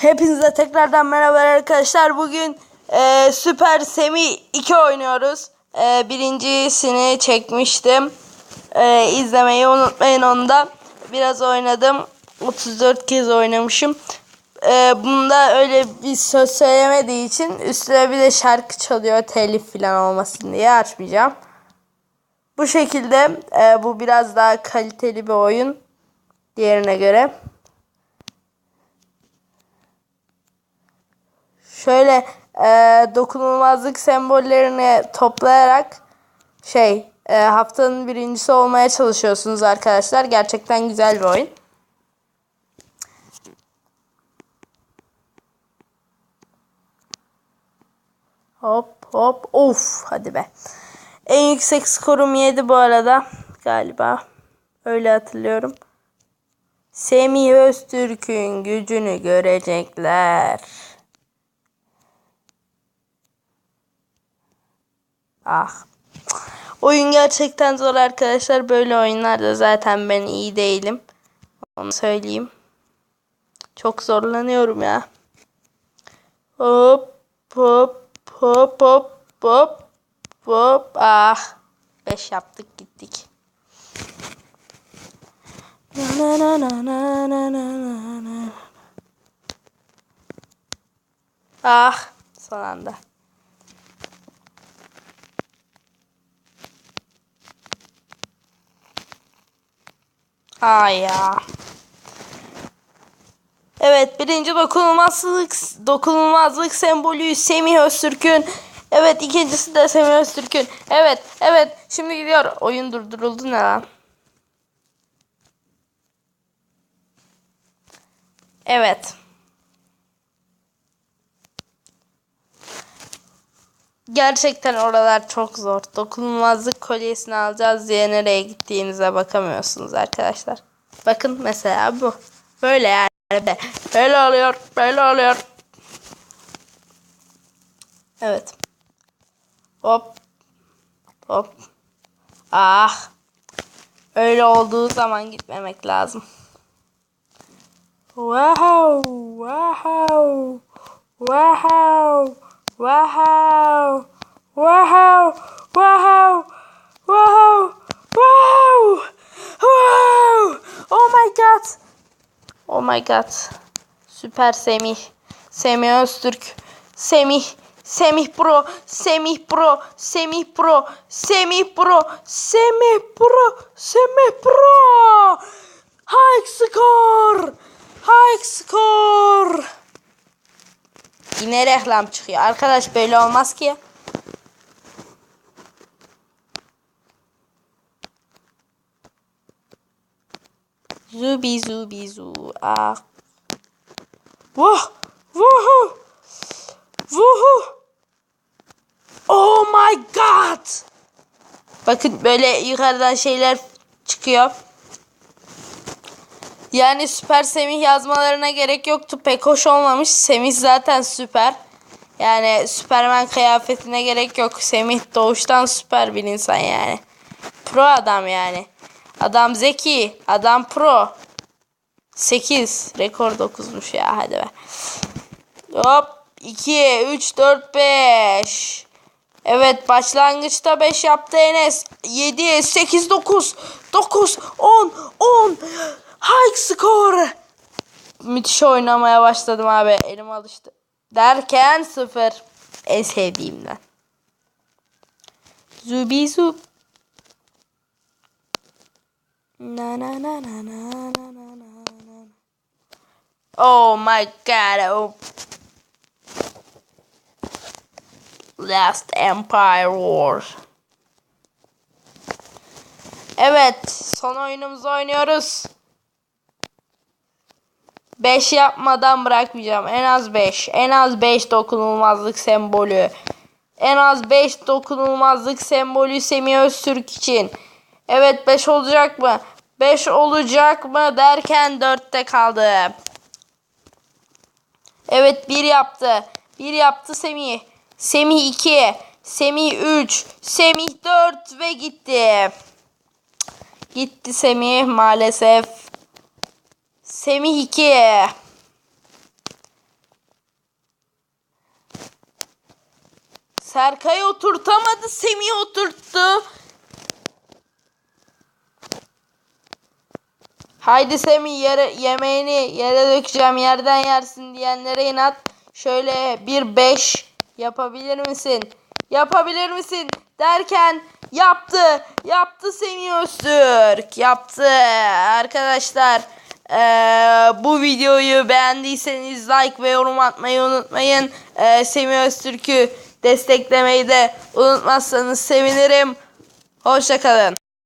Hepinize tekrardan merhaba arkadaşlar. Bugün e, Süper Semi 2 oynuyoruz. E, birincisini çekmiştim. E, izlemeyi unutmayın onu da. Biraz oynadım. 34 kez oynamışım. E, bunda öyle bir söz söylemediği için üstüne bir de şarkı çalıyor. Telif falan olmasın diye açmayacağım. Bu şekilde e, bu biraz daha kaliteli bir oyun diğerine göre. Şöyle e, dokunulmazlık sembollerini toplayarak şey e, haftanın birincisi olmaya çalışıyorsunuz arkadaşlar. Gerçekten güzel bir oyun. Hop hop of hadi be. En yüksek skorum 7 bu arada galiba. Öyle hatırlıyorum. Semih Öztürk'ün gücünü görecekler. Ah. Oyun gerçekten zor arkadaşlar. Böyle oyunlarda zaten ben iyi değilim. Onu söyleyeyim. Çok zorlanıyorum ya. Hop hop hop hop hop hop. Ah. Beş yaptık gittik. Na na na na na na na. Ah. Son anda. Ay ya. Evet birinci dokunulmazlık dokunulmazlık sembolü Semih Öztürk'ün. Evet ikincisi de Semih Öztürk'ün. Evet evet şimdi gidiyor. Oyun durduruldu ne lan? Evet. Gerçekten oralar çok zor. Dokunulmazlık kolyesini alacağız diye nereye gittiğinize bakamıyorsunuz arkadaşlar. Bakın mesela bu. Böyle yani. Böyle oluyor. Böyle oluyor. Evet. Hop. Hop. Ah. Öyle olduğu zaman gitmemek lazım. Wow. Wow. Wow. Wow! Wow! Wow! Wow! Wow! Wow! Oh my god! Oh my god! Süper Semih. Semih Öztürk. Semih. Semih Pro. Semih Pro. Semih Pro. Semih Pro. Semih Pro. Semih Pro. High score. High score. Yine reklam çıkıyor. Arkadaş böyle olmaz ki. Zubi zubi zu. Ah. Vah. Vuhu. Vuhu. Oh my god. Bakın böyle yukarıdan şeyler çıkıyor. Yani süper Semih yazmalarına gerek yoktu. Pek hoş olmamış. Semih zaten süper. Yani Süpermen kıyafetine gerek yok. Semih doğuştan süper bir insan yani. Pro adam yani. Adam zeki. Adam pro. 8. Rekor 9'muş ya hadi be. Hop. 2, 3, 4, 5. Evet başlangıçta 5 yaptı Enes. 7, 8, 9. 9, 10, 10. High score. Müthiş oynamaya başladım abi. Elim alıştı. Derken sıfır. En sevdiğimden. Zubi zub. Na na na na na na na na. Oh my god. Oh. Last Empire War. Evet, son oyunumuzu oynuyoruz. 5 yapmadan bırakmayacağım. En az 5. En az 5 dokunulmazlık sembolü. En az 5 dokunulmazlık sembolü Semih Öztürk için. Evet 5 olacak mı? 5 olacak mı derken 4'te kaldı. Evet 1 yaptı. 1 yaptı Semih. Semih 2. Semih 3. Semih 4 ve gitti. Gitti Semih maalesef. Semih 2. Serkay oturtamadı. Semih oturttu. Haydi Semih yere, yemeğini yere dökeceğim yerden yersin diyenlere inat. Şöyle bir beş yapabilir misin? Yapabilir misin? Derken yaptı. Yaptı Semih Öztürk. Yaptı arkadaşlar eee, bu videoyu beğendiyseniz like ve yorum atmayı unutmayın. Eee Semih Öztürk'ü desteklemeyi de unutmazsanız sevinirim. Hoşçakalın.